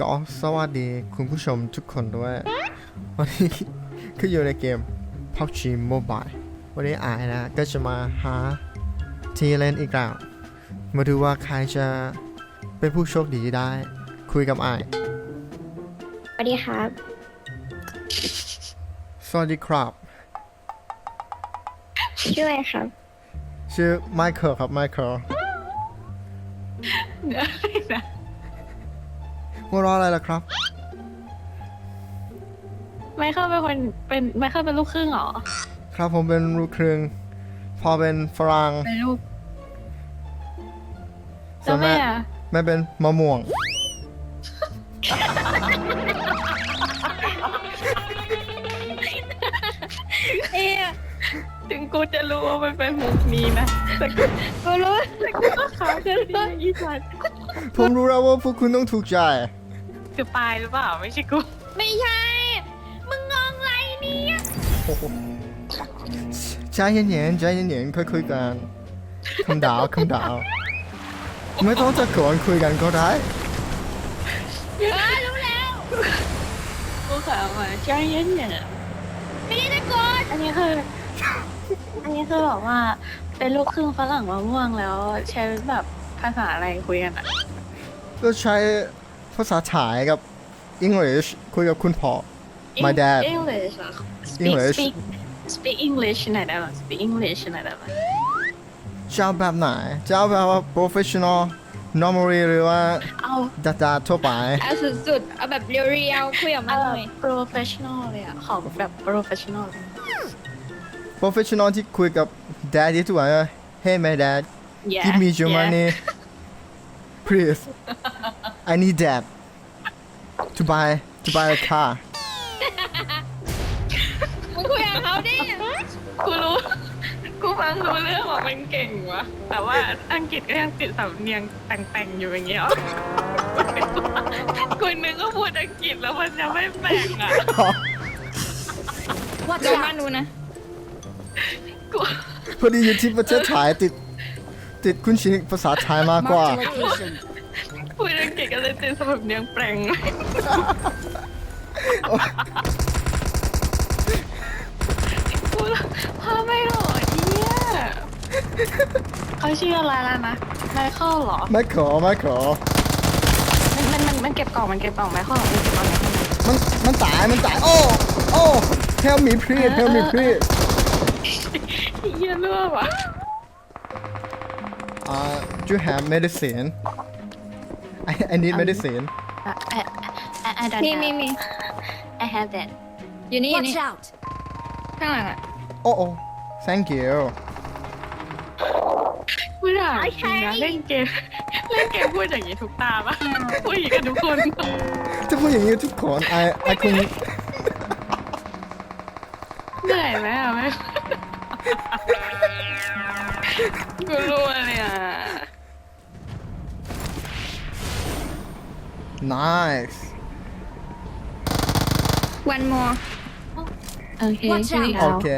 ก็สวัสดีคุณผู้ชมทุกคนด้วย วันนี้คืออยู่ในเกม PUBG Mobile วันนี้อายนะ ก็จะมาหาทีเล่นอีกแล้วมาดูว่าใครจะเป็นผู้โชคดีได้ คุยกับอายสวัสดีครับ สวัสดีครับ ชื่ออะไรครับ ชื่อไมเคิลครับไมเคิล เดี๋ยวนะ หัวเรออะไรล่ะครับ ไมเคิลเป็นคนเป็นไมเคิลเป็นลูกครึ่งเหรอครับผมเป็นลูกครึ่งพอเป็นฝรั่งเป็นลูกส่แล้ววนแม่แม่อะแม่เป็นมะม่วง เอ๊ะถึงกูจะรู้ว่ามันเป็นมุกนี้นะแต่กูกูรู้แต่กูก็ขำจะดีอีสัตว์ผมรู้แล้วว่าพวกคุณต้องถูกใจ คือปลายหรือเปล่าไม่ใช่กูไม่ใช่ มึงงงไรเนี่ยโอ้โหใจเย็นๆใจเย็นๆค่อยคุยกันคำดาวคำดาว ไม่ต้องตะโกนคุยกันก็ได้เออรู้แล้วกูขำอะใจเย็นเนี่ยไม่ได้ตะโกนอันนี้คือ อันนี้คือบอกว่าเป็นลูกครึ่งฝรั่งมะม่วงแล้ว ใช้แบบภาษาอะไรคุยกันอะก็ใช้ ภาษาไทยกับ English คุยกับคุณพ่อ My dad English เหรอ Speak- English speak speak English หน่อยได้ไหม speak English หน่อยได้ไหมจะเอาแบบไหนจะเอาแบบว่า professional normally หรือว่าเอาดาดาทั่วไป เอาสุดๆ เอาแบบเรียวๆคุยกับมันหน่อย professional เลยอะของแบบ professional เลย professional ที่คุยกับ daddy ทุกวันว่า Hey my dad Yeah give me your yeah. money please I need that to buy to buy a car มึงคุยกับเขาดิ กูรู้ กูฟังรู้เรื่องว่ามันเก่งวะ แต่ว่าอังกฤษก็ยังติดสำเนียงแต่งๆอยู่อย่างเงี้ยกูนึกว่าพูดอังกฤษแล้วมันจะไม่แปลกอะเดี๋ยวมาดูนะ กูพอดีอยู่ที่ประเทศไทยติดติดคุ้นชินภาษาไทยมากกว่า Marked a location. พูดอังกฤษก็เลยติดสำเนียงแปลงกูพาไม่หรอเฮียเขาชื่ออะไรแล้วนะไมเคิลเหรอ ไม่ขอไม่ขอ มันมันมันมันเก็บกล่องมันเก็บกล่องไมเคิลมันเก็บกล่องไหนข้างในมันมันตายมันตายโอ้โอ้ help me please help me please เฮียเลือดว่ะ uh do you have medicine I I need medicine อะไอ้ไอ้ไอ้ดันมีมีมี I have that อยู่นี่อยู่ Watch นี่ out! ข้างหลังอะโอ้โอ้ thank you พูดอะจริงนะเล่นเกม เล่นเกมพูดอย่างนี้ทุกตาปะพูดอย่างนี้กันทุกคน จะพูดอย่างนี้ทุกคน I I คงเหนื่อยไหมอะแม่กูรู้เลยอะ nice one more โอเค Watch ชื่อ out แล้โอวเค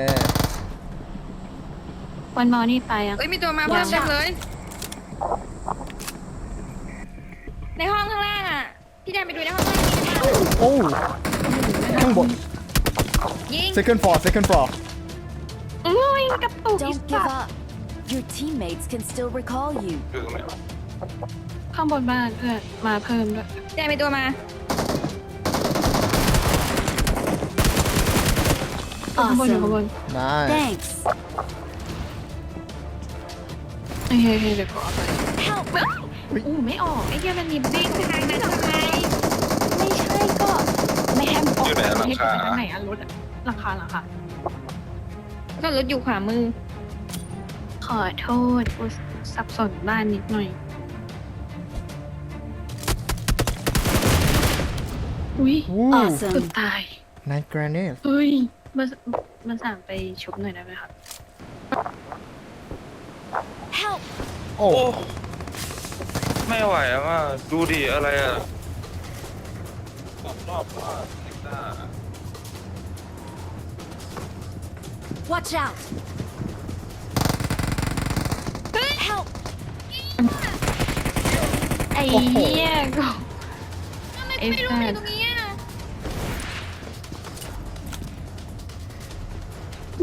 วันมอนี่ไปอะ เอ้ยมีตัวมาเพิ่มเต็มเลย ในห้องข้างล่างอะ พี่แดนไปดูในห้องข้างล่างนี่นะคะโอ้ข้างบน ยิง second floor second floor อุ้ยกระตุกอี Don't สั give ตว์ up. Your teammates can still recall you. ข้างบนบ้านเพื่อนมาเพิ่มด้วยพี่แดนไปตัวมาข้างบนอยู่ข้างบน nice Thanks. โอเคโอเคเดี๋ยวกูเอาไป Help! อู้ไม่ออกไอ้เหี้ยมันมีบิ้งทางนั้นทำไมไม่ใช่ก็ไม่ให้มันออกอยู่ไหนอะหลังคาให้ไปทางไหนอะรถอะหลังคาหลังคาก็รถอยู่ขวามือ ขอโทษกูสับสนบ้านนิดหน่อย อุ้ย Woo เกือบ Awesome. ตาย nice grenade เฮ้ยมามาสั่งไปชุบหน่อยได้ไหมครับ Help! โอ้ โอ้ไม่ไหวอะว่าดูดิอะไรอะรอบรอบๆว่าเอ็กซ์ต้า Watch out! Help! ไอ้เหี้ยกูไอ้เอฟไม่แปรู้อยู่ดตรงนี้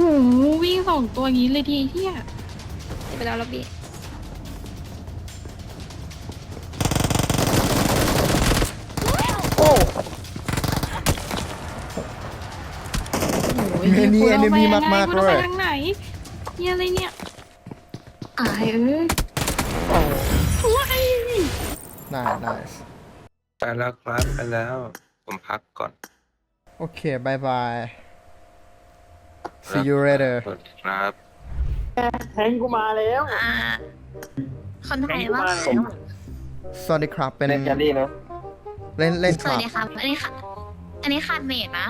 หวิ่งสองตัวอย่างนี้เลยทีเที่ยเดี๋ยวไปรอล็อบบี้โอ้โอ้ยเมนี่กูระแวง enemy ไงมากๆกูต้องไปเลยทางไหนเฮียอะไรเนี่ยอายเอ้ยโอ้ว้ายน่า nice ไปแล้วครับไปแล้ว ผมพักก่อน โอเคบายบาย see you later ครับ แทงกูมาแล้วอ่าคนไทยว่าสวัสดีครับเป็นเล่นแกลลี่เนาะเล่นเล่นสควัสรับดีครับอันนี้ค่ะอันนี้ขาดเมดนะ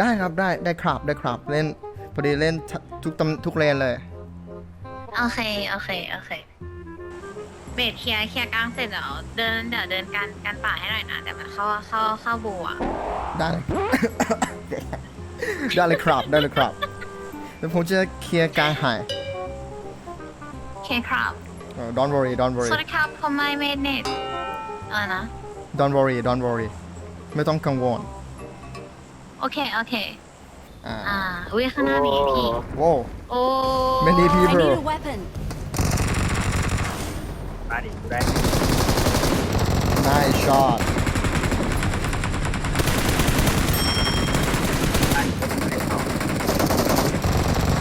ได้ครับได้ได้ครับได้ครับเล่นพอดีเล่นทุกตำทุกเลนเลย โอเคโอเคโอเคเมดเคลียร์เคลียร์กลางเสร็จเดี๋ยวเดินเดี๋ยวเดินการการป่าให้หน่อยนะเดี๋ยวมันเข้าเข้าเข้าบูอะได้เลย ได้เลยครับได้เลยครับ เดี๋ยวผมจะเคลียร์กลางใหาย โอเคครับ don't worry don't ส worry วัสดีครับผมไม่เมดเน็ตอะไรนะ don't worry don't worry ไม่ต้องกังวลโอเค โอเค อ่าอ่า อุ้ยข้างหน้ามีพี่โว้ โอ้ Many I people need a weapon. มาดิกูได้ nice shot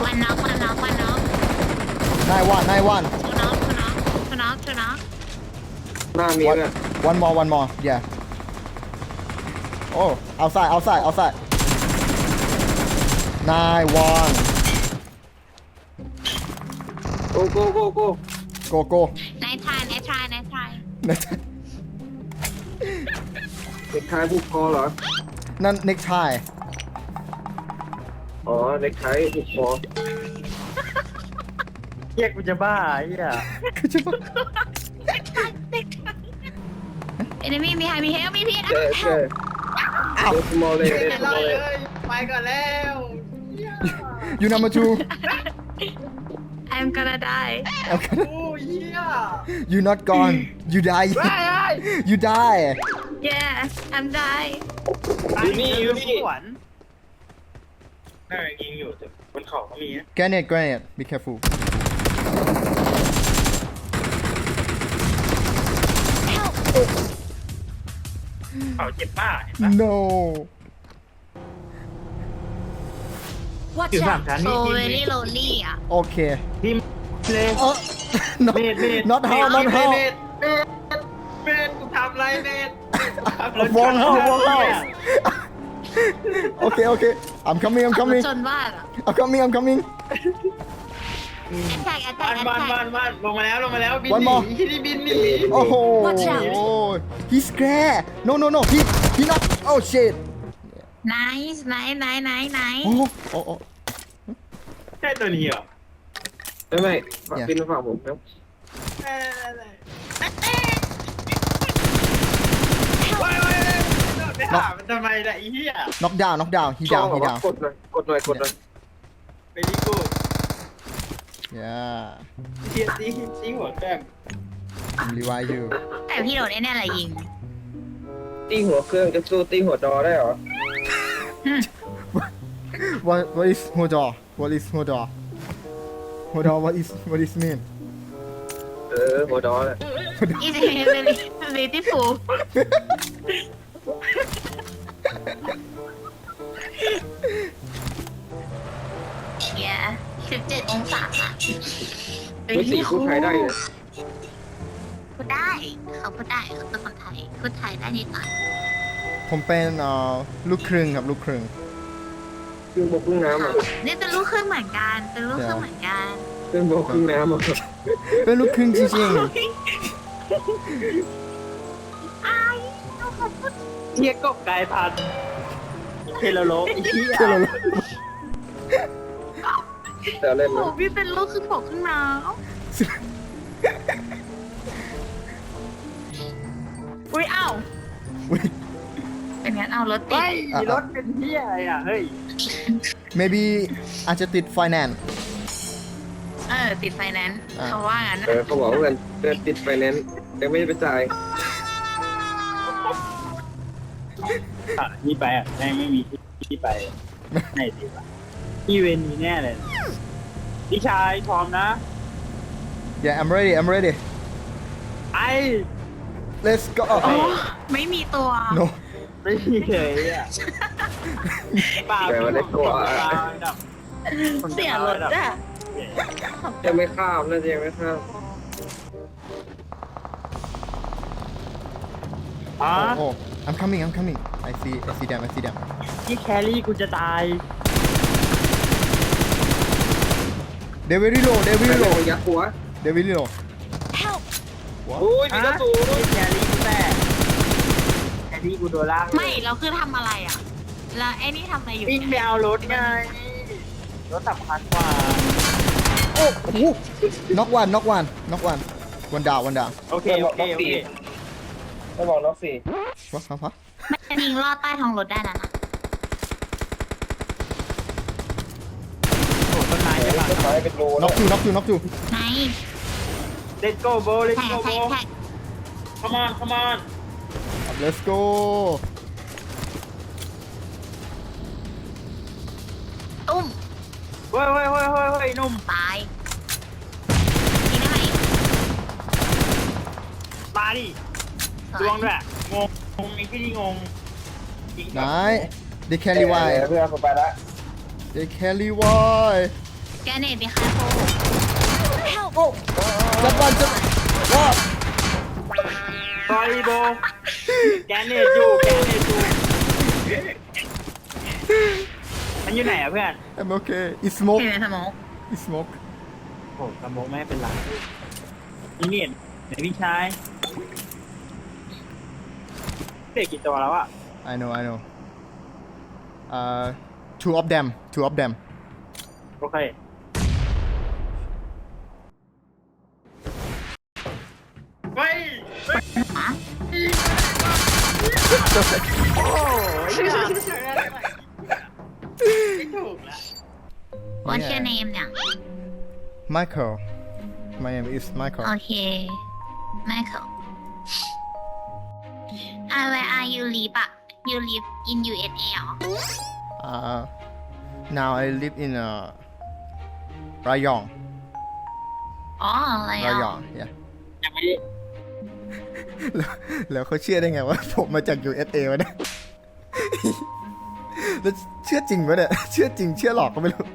วันน็อกวันน็อกวันน็อก nine one nine one ทูน็อกทูน็อกทูน็อกทูน็อกหน้ามี one เนี่ย one more one more yeah oh outside outside outside nine one โกโก้โกโก้ go go นายทายนายทายนายทายเด็กชายผูกคอเหรอ นั่น necktie อ๋อเด็กชายผูกคอ เฮียกูจะบ้าไอ้เฮียคือจะบอกเอ็นมี่มีใครมีเฮลมีพี่นะเจอเจอเดสมอลเลยเดสมอลเลย you number two I'm gonna die okay you not gone you die you die yeah I'm die อยู่นี่อยู่นี่น่าจะยิงอยู่แต่บนเขาก็มีนะ grenade grenade be careful เขาเจ็บป้าเห็นปะ no Watch อยู่สาม out. ชั้น so นี่ very lonely อะ โอเคทีมเลยเออ not เมดเมด not how not how เมดเมดกูทำไรเมดวงเข้าวงเข้าโอเคโอเค I'm coming I'm ขับรถ coming จนบ้านอะ I'm coming I'm coming แท็กแท็บ้ากนแท็บ้านบ้านกบ้านลงมาแล้วลงมาแล้วบิน One หนี more ที่นี่บินหนี โอ้โห Watch out. he's scared no no no he he not oh shit ไนส์ไหนไหนไหนไหนโอ้โอ้โอ้ใช่ตัวนี้เหรอไม่ไม่ Yeah. บินมาฝั่งผมครับว้ายว้ายไปหามันทำไมล่ะไอ้เหี้ย knock down knock down he ชอบ down he ว่า down กดหน่อยกดหน่อยกดหน่อยไปดิกู yeah เทียตีตีหัวเครื่อง I'm revive you แต่พี่โดนแน่ๆอะไรยิง ตีหัวเครื่องจะสู้ตีหัวดอได้เหรอ what what is hodor what is hodor hodor what is what is mean เออหัวดอแหละอีเสิบเจ็ดองศาอะไม่สีพูดไทยได้เลยพูดได้เขาพูดได้เขาเป็นคนไทยพูดไทยได้นิดหน่อยผมเป็นเอ่อลูกครึ่งครับลูกครึ่งเครื่องบกเครื่องน้ำอะนี่เป็นลูกครึ่งเหมือนกันเป็นลูกครึ่งเหมือนกันเครื่องบกเครื่องน้ำอะเป็นลูกครึ่งจริงอายลูกเขาพูดเทียกบกลายพันธุ์เทโลโลไอ้เหี้ยๆคือเรา แต่เล่นโอ้นะพี่เป็นลูกครึ่งบกครึ่งน้ำอุ้ยอ้าวอุ๊ย เป็นงั้นเอารถติไอ้ดยรถเป็นเหี้ยอะไรอะ เฮ้ย maybe อาจจะติด finance เออ ติดไฟแนนซ์อะ เขาว่างั้นเออเขาบอกว่าเงินเดือนติดไฟแนนซ์ยังไม่ได้ไปจ่ายอะที่ไปอะแม่งไม่มีที่ไปไหนดีวะ ที่เวนมีแน่เลย พี่ชายพร้อมนะ yeah I'm ready I'm ready ไอ้ let's go โอ้ไม่มีตัว no ไม่มีเลยอะป่าแต่ว่าได้ตัว เสียรถอะยังไม่ข้ามน่าจะยังไม่ข้ามอ๋อ oh, oh I'm coming I'm coming I see I see them I see them ที่แครี่กูจะตาย they very low they ไป very โล low ยักษ์หัว they very low Help! โอ้ยมีกระสุนที่แครี่กูแตกแครี่กูโดนล่างไม่เราคือทำอะไรอะ แล้วไอ้นี่ทำอะไรอยู่วิ่งเนี่ยไปเอารถไงรถสำคัญกว่าโอ้โห knock one knock one knock one one down one down โอเคโอเคโอเค ไม่บอกน้องสี่ what what what มันยิงลอดใต้ท้องรถได้นะนะ โอ้ ต้นไม้ใช่ปะต้นไม้เป็นรู knock two knock two knock two ไหน Let's go bro Let's แท็ก go แท็ก bro แท็ก Come on Come on let's go ตุ้ม เฮ้ยเฮ้ยเฮ้ยเฮ้ยเฮ้ยหนุ่มตายยิงได้ไหมมาดิสดววยงด้วยงงงงไอ้ที่นี่งงจริงไหน they carry why เพื่อนผมไปละ they carry why แกเนตดีค่ะโฟโอ้จับวันจับว้าซอยโบแกนเนตอยู่แกนเนตอยู่มันอยู่ไหนอะเพื่อน I'm okay it's smoke เห็นไหมสมอง it's smoke โอ้สมองไม่เป็นไรนี่เนี่ยไหนพี่ชายเด็กกี่ตัวแล้วอะ I know I know uh two of them two of them โอเค โอ้ยไม่ถูกละ What's your name เนี่ย Michael my name is Michael โอเค Michael อ่า where are you live อะ you live in USA เหรอ uh now I live in uh Rayong อ๋ออะไรอ่ะ Rayong yeah ยังไม่ได้ แล้วแล้วเขาเชื่อได้ไงว่าผมมาจาก USA วะเนี่ยแล้วเชื่อจริงปะเนี่ย เชื่อจริงเชื่อหลอกก็ไม่รู้